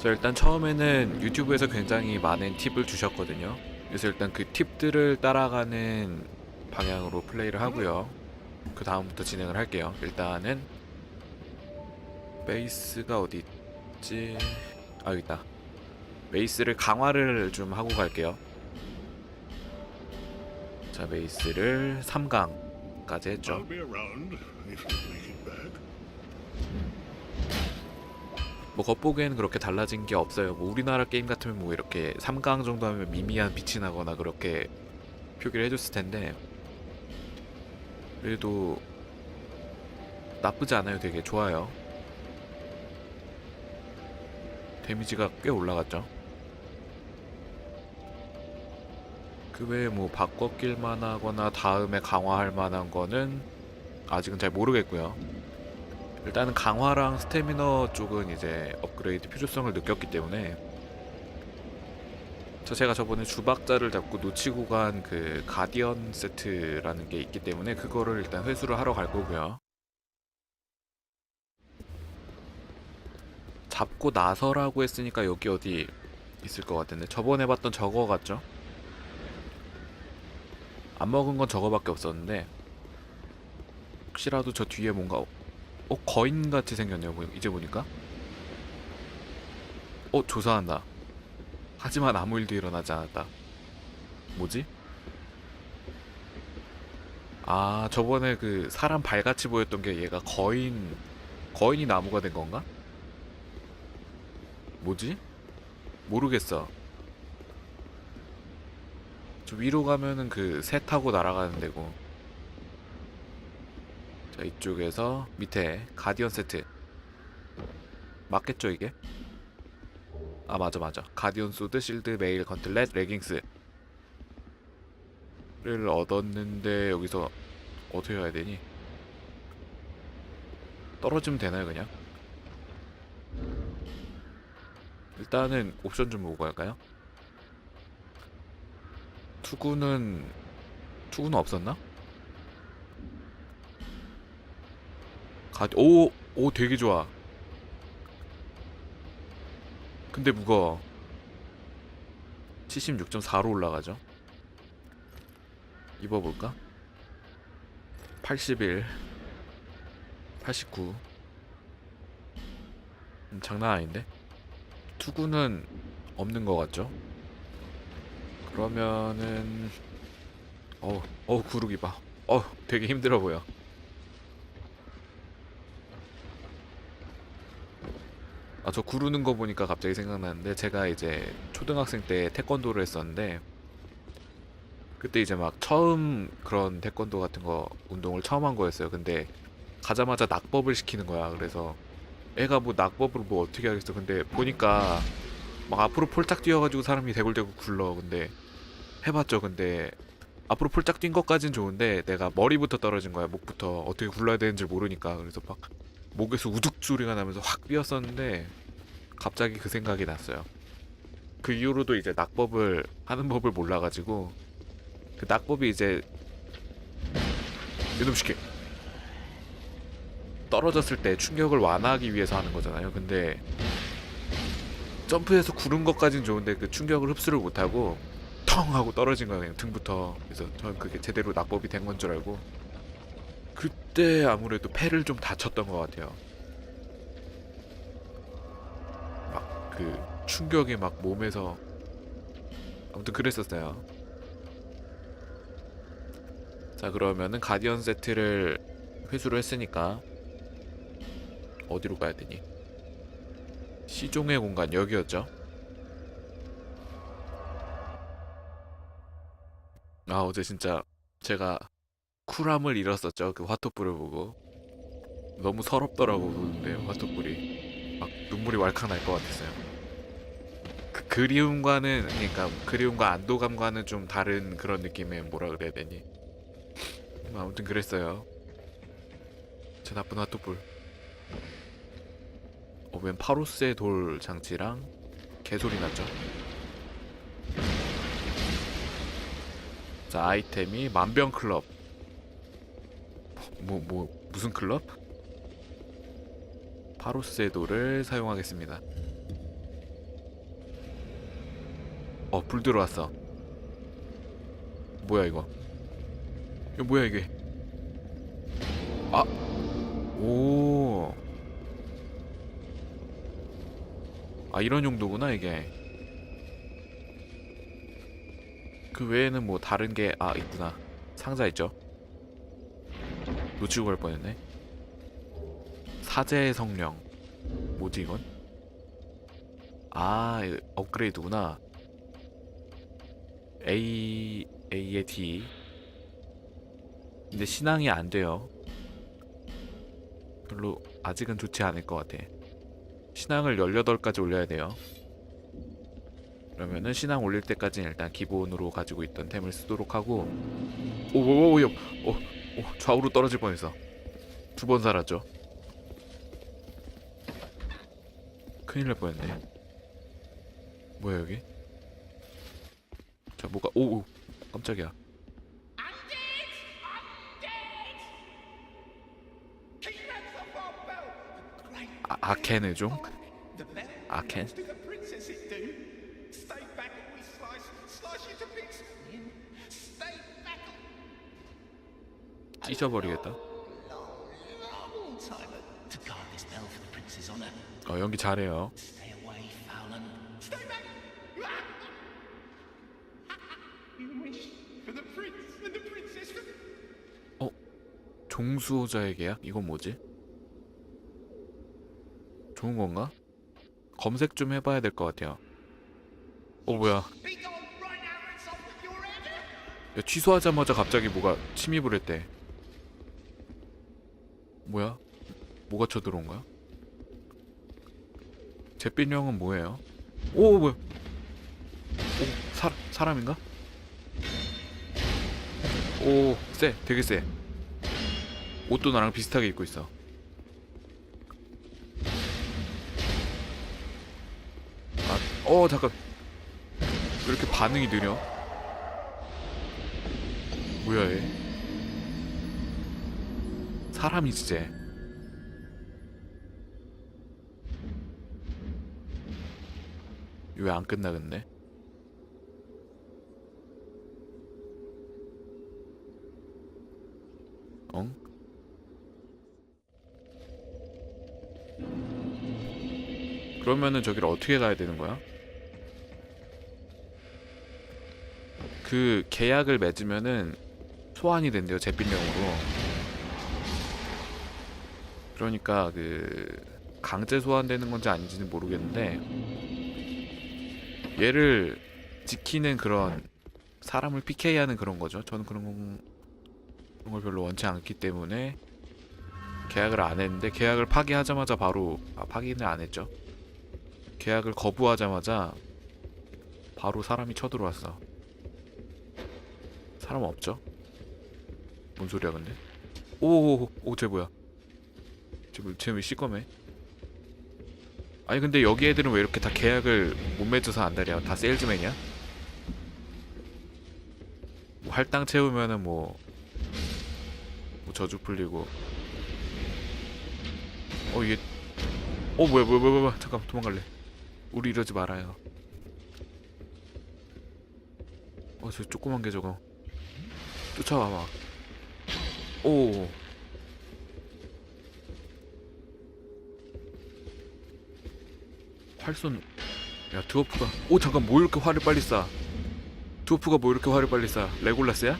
자 일단 처음에는 유튜브에서 굉장히 많은 팁을 주셨거든요. 그래서 일단 그 팁들을 따라가는 방향으로 플레이를 하고요. 그 다음부터 진행을 할게요. 일단은 베이스가 어디 있지? 아 여기 있다. 베이스를 강화를 좀 하고 갈게요. 자 베이스를 3강까지 했죠. 뭐 겉보기에는 그렇게 달라진 게 없어요. 뭐 우리나라 게임 같으면 뭐 이렇게 3강 정도 하면 미미한 빛이 나거나 그렇게 표기를 해줬을 텐데 그래도 나쁘지 않아요. 되게 좋아요. 데미지가 꽤 올라갔죠. 그 외에 뭐 바꿔낄 만하거나 다음에 강화할 만한 거는 아직은 잘 모르겠고요. 일단은 강화랑 스태미너 쪽은 이제 업그레이드 필요성을 느꼈기 때문에 저 제가 저번에 주박자를 잡고 놓치고 간 그 가디언 세트라는 게 있기 때문에 그거를 일단 회수를 하러 갈 거고요. 잡고 나서라고 했으니까 여기 어디 있을 것 같은데 저번에 봤던 저거 같죠? 안 먹은 건 저거밖에 없었는데 혹시라도 저 뒤에 뭔가 어 거인 같이 생겼네요 뭐, 이제 보니까 어 조사한다 하지만 아무 일도 일어나지 않았다 뭐지? 아 저번에 그 사람 발같이 보였던 게 얘가 거인 거인이 나무가 된 건가? 뭐지? 모르겠어 저 위로 가면은 그 새 타고 날아가는 데고 자 이쪽에서 밑에 가디언 세트 맞겠죠 이게? 아 맞아 맞아 가디언 소드 실드 메일 건틀렛 레깅스 를 얻었는데 여기서 어떻게 해야 되니? 떨어지면 되나요 그냥? 일단은 옵션 좀 보고 갈까요? 투구는 투구는 없었나? 가, 오, 오, 되게 좋아. 근데 무거워. 76.4로 올라가죠. 입어볼까? 81, 89. 음, 장난 아닌데? 투구는 없는 것 같죠? 그러면은, 어우, 어우, 구르기 봐. 어우, 되게 힘들어 보여. 아, 저 구르는 거 보니까 갑자기 생각나는데 제가 이제 초등학생 때 태권도를 했었는데 그때 이제 막 처음 그런 태권도 같은 거 운동을 처음 한 거였어요. 근데 가자마자 낙법을 시키는 거야. 그래서 애가 뭐 낙법을 뭐 어떻게 하겠어. 근데 보니까 막 앞으로 폴짝 뛰어가지고 사람이 대굴대굴 굴러. 근데 해봤죠. 근데 앞으로 폴짝 뛴 것까진 좋은데 내가 머리부터 떨어진 거야. 목부터 어떻게 굴러야 되는지 모르니까. 그래서 막 목에서 우둑 소리가 나면서 확 뛰었었는데 갑자기 그 생각이 났어요. 그 이후로도 이제 낙법을 하는 법을 몰라가지고 그 낙법이 이제 이놈 시키 떨어졌을 때 충격을 완화하기 위해서 하는 거잖아요. 근데 점프해서 구른 것까진 좋은데 그 충격을 흡수를 못하고 텅 하고 떨어진 거예요. 등부터. 그래서 저는 그게 제대로 낙법이 된 건 줄 알고 그때 아무래도 폐를 좀 다쳤던 것 같아요. 그 충격이 막 몸에서 아무튼 그랬었어요. 자 그러면은 가디언 세트를 회수를 했으니까 어디로 가야 되니? 시종의 공간 여기였죠? 아 어제 진짜 제가 쿨함을 잃었었죠 그 화토불을 보고 너무 서럽더라고 보는데 화토불이 막 눈물이 왈칵 날 것 같았어요 그 그리움과는 그러니까 그리움과 안도감과는 좀 다른 그런 느낌의 뭐라 그래야 되니? 뭐 아무튼 그랬어요. 제 나쁜 화토불 어 웬 파로스의 돌 장치랑 개소리 났죠? 자 아이템이 만병 클럽. 뭐, 뭐, 무슨 클럽? 파로세도를 사용하겠습니다. 어, 불 들어왔어. 뭐야 이거? 이거 뭐야 이게? 아, 오. 아 이런 용도구나 이게. 그 외에는 뭐 다른 게 아 있구나. 상자 있죠? 놓치고 갈 뻔했네. 사제의 성령. 뭐지 이건? 아 업그레이드구나. A A에 D. 근데 신앙이 안 돼요. 별로 아직은 좋지 않을 것 같아. 신앙을 18까지 올려야 돼요. 그러면은 신앙 올릴 때까지는 일단 기본으로 가지고 있던 템을 쓰도록 하고 오오오 오, 오, 오, 좌우로 떨어질 뻔했어. 두 번 살았죠. 큰일 날 뻔했네. 뭐야 여기? 자 뭐가 오, 오 깜짝이야. 아, 아켄의 종? 아켄? 찢어버리겠다. 어 연기 잘해요. 종수호자의 계약? 이건 뭐지? 좋은 건가? 검색 좀 해봐야 될 것 같아요. 어 뭐야? 야, 취소하자마자 갑자기 뭐가 침입을 했대. 뭐야? 뭐가 쳐들어온 거야? 잿빛령은 뭐예요? 오 뭐야? 오 사, 사람인가? 오 쎄, 되게 쎄. 옷도 나랑 비슷하게 입고 있어. 아, 어 잠깐. 왜 이렇게 반응이 느려? 뭐야 얘? 사람이지 쟤. 왜 안 끝나 근데? 그러면은 저기를 어떻게 가야 되는 거야? 그 계약을 맺으면은 소환이 된대요 잿빛령으로. 그러니까 그 강제 소환되는 건지 아닌지는 모르겠는데 얘를 지키는 그런 사람을 PK하는 그런 거죠. 저는 그런 건 그런 걸 별로 원치 않기 때문에 계약을 안 했는데 계약을 파기하자마자 바로 아 파기는 안 했죠 계약을 거부하자마자 바로 사람이 쳐들어왔어 사람 없죠? 뭔 소리야 근데? 오오오쟤 뭐야? 쟤쟤왜 시꺼매? 아니 근데 여기 애들은 왜 이렇게 다 계약을 못 맺어서 안달이야? 다 세일즈맨이야? 뭐 할당 채우면은 뭐, 뭐 저주 풀리고 어 이게 어 뭐야 뭐야 뭐야 뭐야 잠깐 도망갈래 우리 이러지 말아요 어 저 조그만 게 저거 쫓아와 막. 오. 활쏜. 야 드워프가. 오 잠깐 뭐 이렇게 화를 빨리 쏴. 드워프가 뭐 이렇게 화를 빨리 쏴. 레골라스야?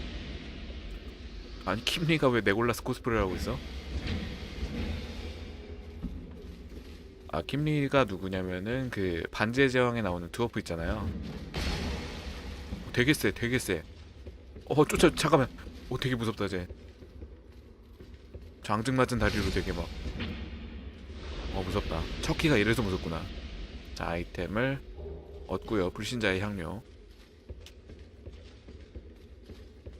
아니 킴리가 왜 레골라스 코스프레를 하고 있어? 아 킴리가 누구냐면은 그 반지의 제왕에 나오는 드워프 있잖아요. 되게 세, 되게 세. 어 쫓아 잠깐만. 오 되게 무섭다 쟤. 장증 맞은 다리로 되게 막. 어 무섭다. 척키가 이래서 무섭구나. 자 아이템을 얻고요. 불신자의 향료.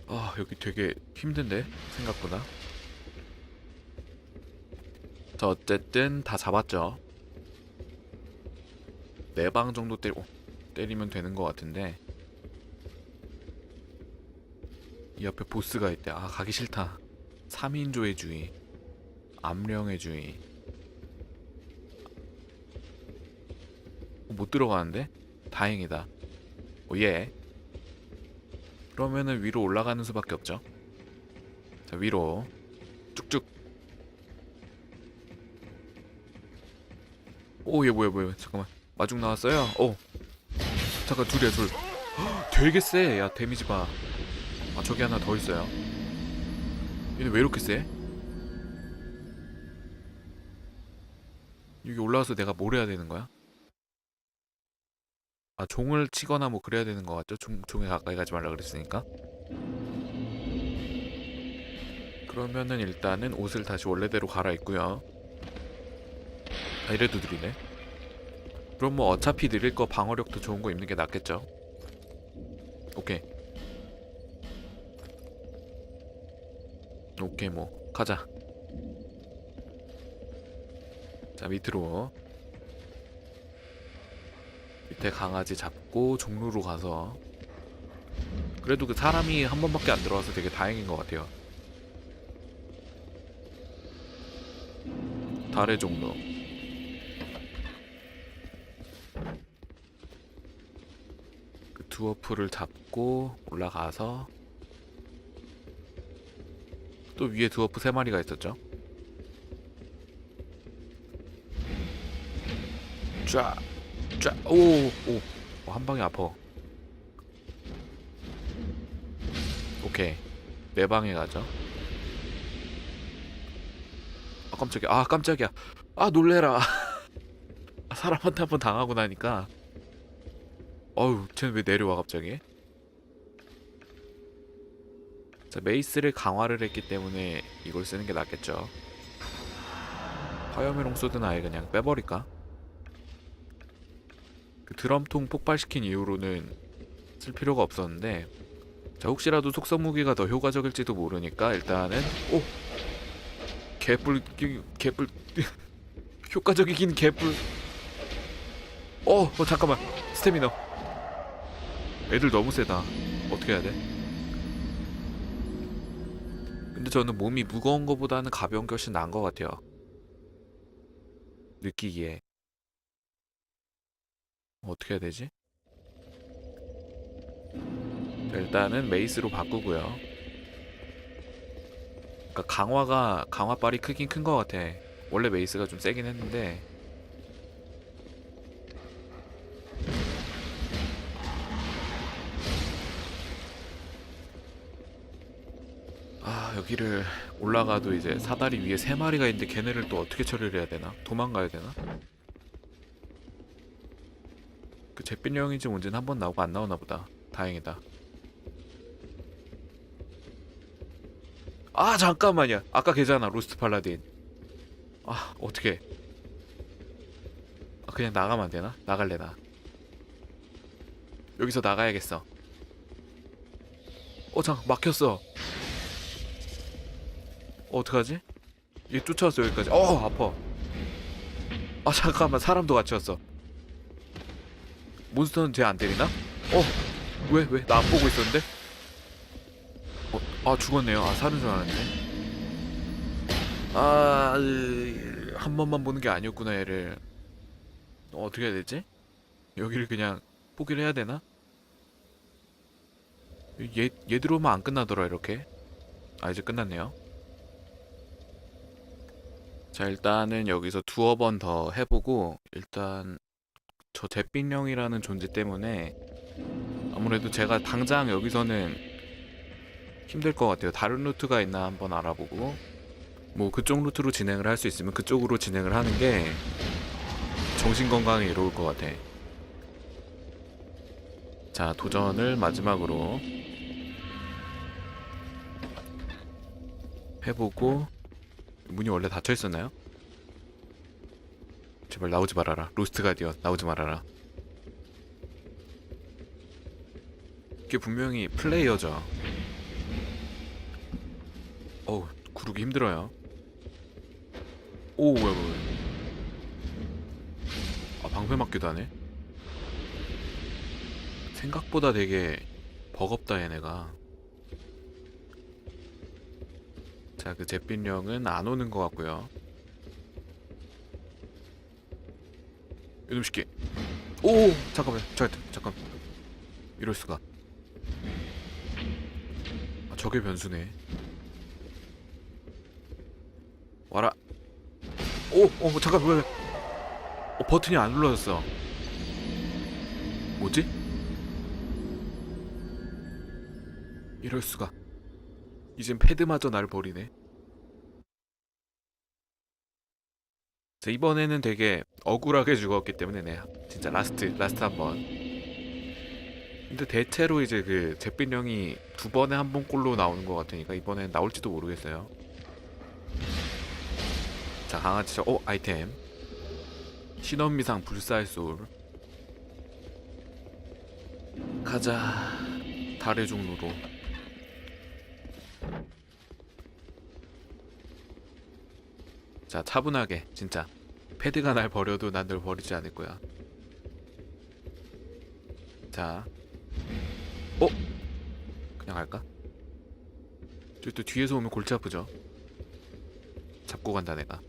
아 여기 되게 힘든데? 생각보다. 자 어쨌든 다 잡았죠 네 방 정도 때 오, 때리면 되는 것 같은데 이 옆에 보스가 있대. 아 가기 싫다. 3인조의 주의, 암령의 주의. 어, 못 들어가는데? 다행이다. 오예. 그러면은 위로 올라가는 수밖에 없죠. 자 위로 쭉쭉. 오 얘 뭐야 뭐야 잠깐만 마중 나왔어요. 오 잠깐 둘이야 둘. 헉, 되게 세. 야 데미지 봐. 아 저기 하나 더 있어요. 얘네 왜 이렇게 세? 여기 올라와서 내가 뭘 해야 되는 거야? 아 종을 치거나 뭐 그래야 되는 것 같죠? 종, 종에 가까이 가지 말라 그랬으니까 그러면은 일단은 옷을 다시 원래대로 갈아입고요 아 이래도 느리네 그럼 뭐 어차피 느릴 거 방어력도 좋은 거 입는 게 낫겠죠? 오케이. 오케이 뭐. 가자. 자 밑으로. 밑에 강아지 잡고 종로로 가서. 그래도 그 사람이 한 번밖에 안 들어와서 되게 다행인 것 같아요. 달의 종로. 그 두어프를 잡고 올라가서 또 위에 두어프 세 마리가 있었죠. 쫙. 쫙, 오, 오, 어, 한 방에 아파. 오케이, 네 방에 가죠. 아 깜짝이야, 아 깜짝이야, 아 놀래라. 아, 사람한테 한 번 당하고 나니까, 어우, 쟤는 왜 내려와 갑자기? 자, 메이스를 강화를 했기 때문에 이걸 쓰는 게 낫겠죠. 화염의 롱소드는 아예 그냥 빼버릴까? 그 드럼통 폭발시킨 이후로는 쓸 필요가 없었는데 자 혹시라도 속성 무기가 더 효과적일지도 모르니까 일단은 오 개뿔 끼- 개뿔 효과적이긴 개뿔 어, 어 잠깐만 스태미너 애들 너무 세다 어떻게 해야 돼? 근데 저는 몸이 무거운 거보다는 가벼운 게 훨씬 나은 것 같아요 느끼기에 어떻게 해야 되지? 자, 일단은 메이스로 바꾸고요. 그러니까 강화가 강화빨이 크긴 큰 것 같아. 원래 메이스가 좀 세긴 했는데 여기를 올라가도 이제 사다리 위에 세 마리가 있는데 걔네를 또 어떻게 처리를 해야 되나? 도망가야 되나? 그 잿빛 여행인지 뭔지는 한 번 나오고 안 나오나 보다. 다행이다. 아 잠깐만요. 아까 걔잖아 로스트 팔라딘. 아 어떻게? 아, 그냥 나가면 안 되나? 나갈래 나. 여기서 나가야겠어. 어 잠깐 막혔어. 어, 어떡하지? 얘 쫓아왔어 여기까지. 어 아파. 아 잠깐만 사람도 같이 왔어. 몬스터는 쟤 안 때리나? 어? 왜? 왜? 나 안 보고 있었는데? 어, 아 죽었네요. 아 사는 줄 알았네. 아, 으, 한 번만 보는 게 아니었구나 얘를. 어, 어떻게 해야 되지? 여기를 그냥 포기를 해야 되나? 얘, 얘 들어오면 안 끝나더라 이렇게. 아 이제 끝났네요. 자 일단은 여기서 두어 번 더 해보고 일단 저 잿빛령이라는 존재 때문에 아무래도 제가 당장 여기서는 힘들 것 같아요. 다른 루트가 있나 한번 알아보고 뭐 그쪽 루트로 진행을 할 수 있으면 그쪽으로 진행을 하는 게 정신 건강에 이로울 것 같아. 자 도전을 마지막으로 해보고 문이 원래 닫혀 있었나요? 제발 나오지 말아라. 로스트 가디언 나오지 말아라. 이게 분명히 플레이어죠. 어우 구르기 힘들어요. 오 뭐야 뭐야. 아 방패 맞기도 하네. 생각보다 되게 버겁다 얘네가. 자 그 잿빛령은 안 오는 것 같고요. 이놈 새끼. 오 잠깐만 잠깐 잠깐. 이럴 수가. 아, 저게 변수네. 와라. 오, 어, 잠깐 왜? 어, 버튼이 안 눌러졌어. 뭐지? 이럴 수가. 이젠 패드마저 날 버리네. 자, 이번에는 되게 억울하게 죽었기 때문에 네, 진짜 라스트, 라스트 한 번. 근데 대체로 이제 그 잿빛 형이 두 번에 한 번꼴로 나오는 것 같으니까 이번엔 나올지도 모르겠어요. 자, 강아지 저, 어, 아이템. 신원미상 불사의 소울. 가자. 달의 종로로. 자, 차분하게 진짜 패드가 날 버려도 난 널 버리지 않을 거야. 자, 어? 그냥 갈까? 저또 뒤에서 오면 골치 아프죠. 잡고 간다 내가.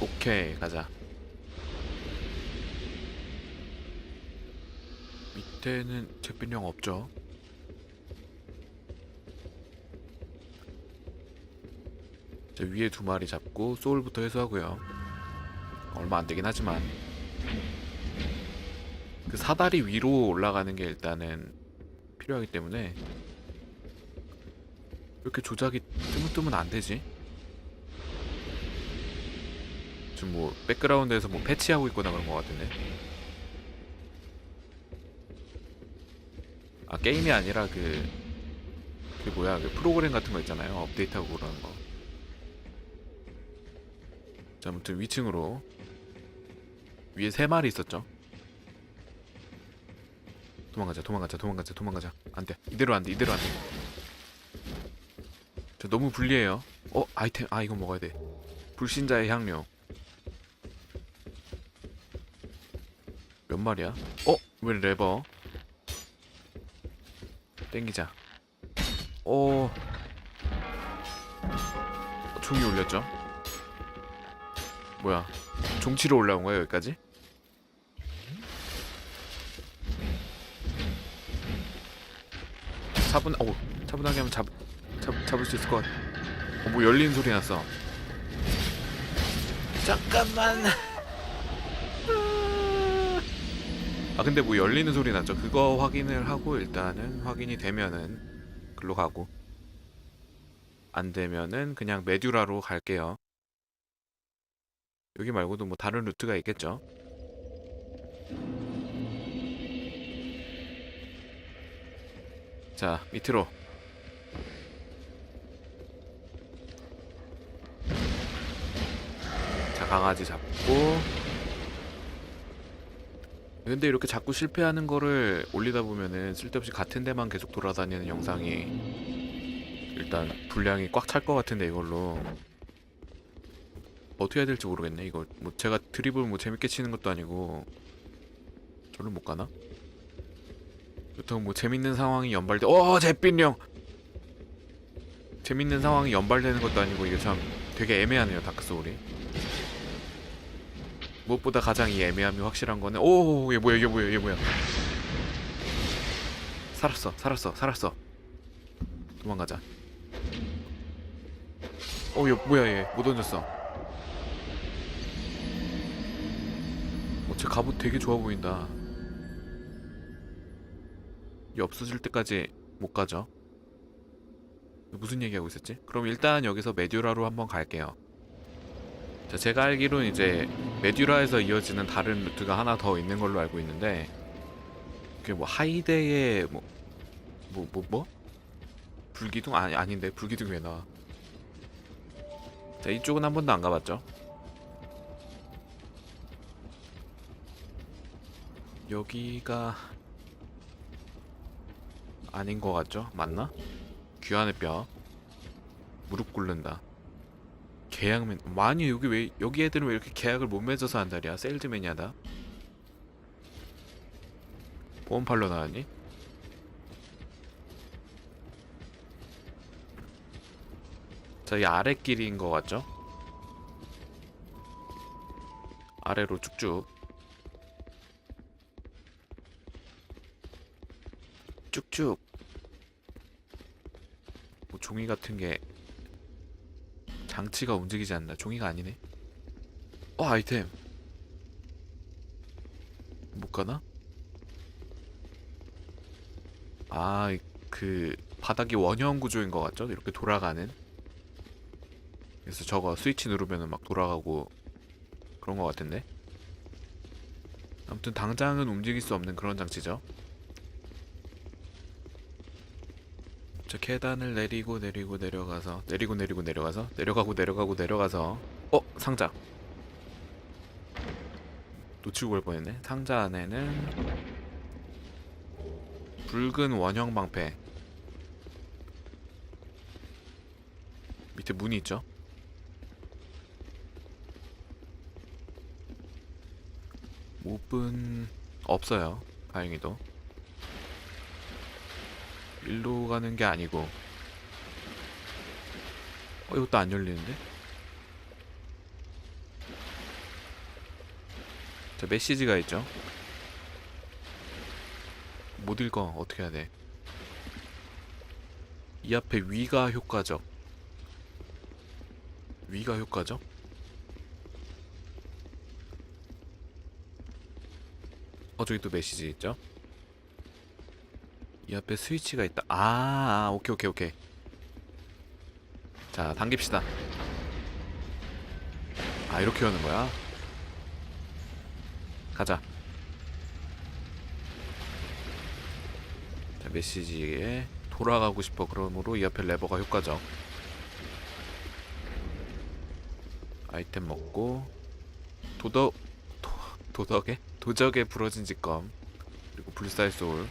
오케이 가자. 밑에는 잿빛령 없죠. 자, 위에 두 마리 잡고 소울부터 회수하고요. 얼마 안 되긴 하지만 그 사다리 위로 올라가는 게 일단은 필요하기 때문에 이렇게 조작이 뜨문뜨문 안 되지? 지금 뭐 백그라운드에서 뭐 패치하고 있거나 그런 것 같은데. 아 게임이 아니라 그, 그 뭐야 그 프로그램 같은 거 있잖아요 업데이트하고 그러는 거. 자, 아무튼 위층으로 위에 세 마리 있었죠. 도망가자, 도망가자, 도망가자, 도망가자. 안 돼, 이대로 안 돼, 이대로 안 돼. 저 너무 불리해요. 어, 아이템, 아 이거 먹어야 돼. 불신자의 향료. 몇 마리야? 어, 왜 레버? 땡기자. 어, 종이 올렸죠? 뭐야 종치로 올라온 거야 여기까지? 차분 어 차분하게 하면 잡, 잡 잡을 수 있을 것 같아. 어 뭐 열리는 소리 났어. 잠깐만. 아 근데 뭐 열리는 소리 났죠. 그거 확인을 하고 일단은 확인이 되면은 글로 가고 안 되면은 그냥 메듀라로 갈게요. 여기 말고도 뭐 다른 루트가 있겠죠. 자, 밑으로. 자, 강아지 잡고. 근데 이렇게 자꾸 실패하는 거를 올리다 보면은 쓸데없이 같은 데만 계속 돌아다니는 영상이 일단 분량이 꽉 찰 것 같은데 이걸로. 어떻게 해야 될지 모르겠네 이거. 뭐 제가 드리블 뭐 재밌게 치는 것도 아니고. 저를 못 가나? 보통 뭐 재밌는 상황이 연발돼 어 잿빛령! 재밌는 상황이 연발되는 것도 아니고 이게 참 되게 애매하네요 다크 소울이 무엇보다 가장 이 애매함이 확실한 거는 오 이게 뭐야 이게 뭐야 이게 뭐야 살았어 살았어 살았어 도망가자 어 얘 뭐야 얘 못 던졌어 어, 제 갑옷 되게 좋아 보인다. 이 없어질 때까지 못 가죠. 무슨 얘기하고 있었지? 그럼 일단 여기서 메듀라로 한번 갈게요. 자, 제가 알기로는 이제 메듀라에서 이어지는 다른 루트가 하나 더 있는 걸로 알고 있는데 그게 뭐 하이데의 뭐 뭐 뭐 뭐, 불기둥 아니 아닌데 불기둥 왜 나와? 자 이쪽은 한 번도 안 가봤죠? 여기가 아닌 것 같죠? 맞나? 귀환의 뼈 무릎 꿇는다 계약맨 많이 여기 왜 여기 애들은 왜 이렇게 계약을 못 맺어서 한다리야 셀드맨이야. 다 보험팔로 나왔니? 자이 아래 길인 것 같죠? 아래로 쭉쭉 쭉쭉 뭐 종이 같은 게 장치가 움직이지 않나? 종이가 아니네. 어 아이템. 못 가나? 아, 그 바닥이 원형 구조인 것 같죠? 이렇게 돌아가는. 그래서 저거 스위치 누르면은 막 돌아가고 그런 것 같은데. 아무튼 당장은 움직일 수 없는 그런 장치죠. 저 계단을 내리고 내리고 내려가서 내리고 내리고 내려가서 내려가고 내려가고 내려가서 어 상자. 놓치고 갈 뻔했네. 상자 안에는 붉은 원형 방패. 밑에 문이 있죠? 몹은 없어요. 다행히도 일로 가는 게 아니고 어 이것도 안 열리는데? 자 메시지가 있죠 못 읽어 어떻게 해야 돼? 이 앞에 위가 효과적 위가 효과적? 어 저기 또 메시지 있죠? 이 앞에 스위치가 있다. 아, 아 오케이 오케이 오케이. 자, 당깁시다. 아, 이렇게 여는 거야? 가자. 자, 메시지에 돌아가고 싶어. 그러므로 이 앞에 레버가 효과적. 아이템 먹고 도덕 도, 도덕에 도적에 부러진 직검 그리고 불사의 소울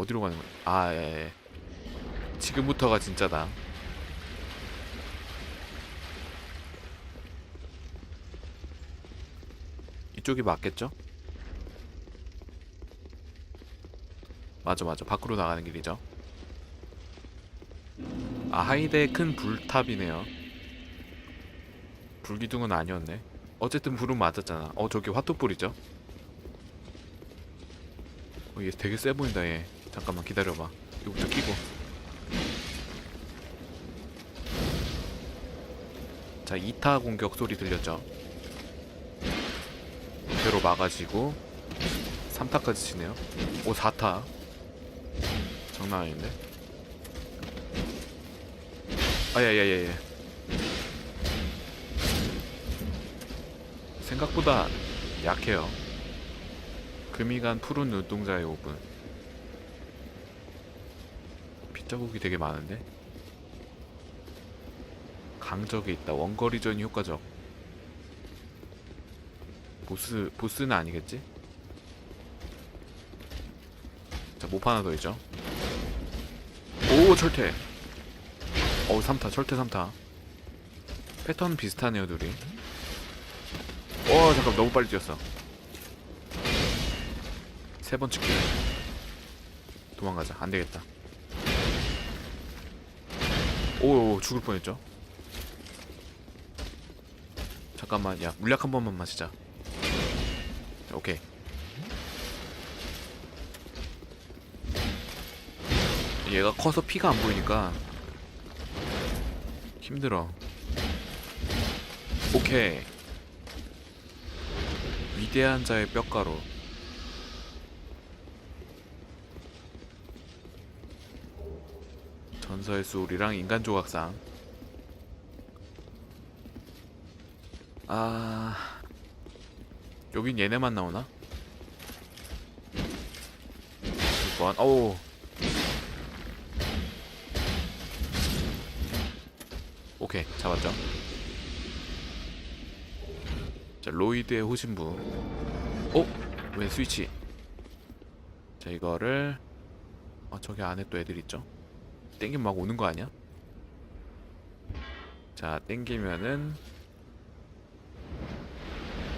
어디로 가는 거야? 아, 예, 예. 지금부터가 진짜다. 이쪽이 맞겠죠? 맞아, 맞아. 밖으로 나가는 길이죠. 아, 하이드의 큰 불탑이네요. 불기둥은 아니었네. 어쨌든 불은 맞았잖아. 어, 저기 화토불이죠? 어, 얘 되게 세 보인다 얘 잠깐만 기다려봐. 이거부터 끼고. 자 2타 공격 소리 들렸죠? 그대로 막아지고 3타까지 치네요. 오 4타. 장난 아닌데? 아야야야야. 생각보다 약해요. 금이 간 푸른 눈동자의 오븐. 빗 자국이 되게 많은데? 강적이 있다. 원거리전이 효과적. 보스 보스는 아니겠지? 자몹 하나 더 있죠? 오 철퇴! 어우 3타 철퇴 3타. 패턴 비슷하네요 둘이. 어 잠깐 너무 빨리 뛰었어. 세 번 찍기 도망가자. 안 되겠다 오, 오 죽을 뻔했죠. 잠깐만 야 물약 한 번만 마시자. 자, 오케이. 얘가 커서 피가 안 보이니까 힘들어. 오케이. 위대한 자의 뼈가루 전설의 소울이랑 인간 조각상. 아 여긴 얘네만 나오나? 6번 어우. 오케이 잡았죠? 자 로이드의 호신부. 어? 왜 스위치? 자 이거를 어 저기 안에 또 애들 있죠 땡기면 막 오는 거 아니야? 자 땡기면은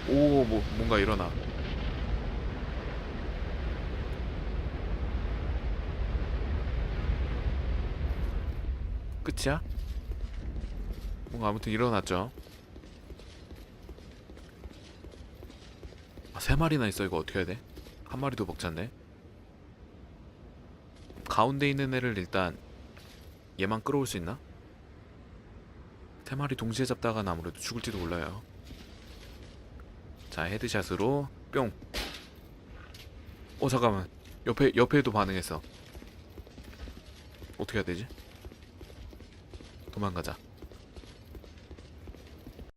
오 뭐 뭔가 일어나 끝이야? 뭔가 아무튼 일어났죠 아, 세 마리나 있어 이거 어떻게 해야 돼? 한 마리도 먹잖네. 가운데 있는 애를 일단 얘만 끌어올 수 있나? 세 마리 동시에 잡다가는 아무래도 죽을지도 몰라요. 자 헤드샷으로 뿅. 어 잠깐만 옆에 옆에도 반응했어. 어떻게 해야 되지? 도망가자.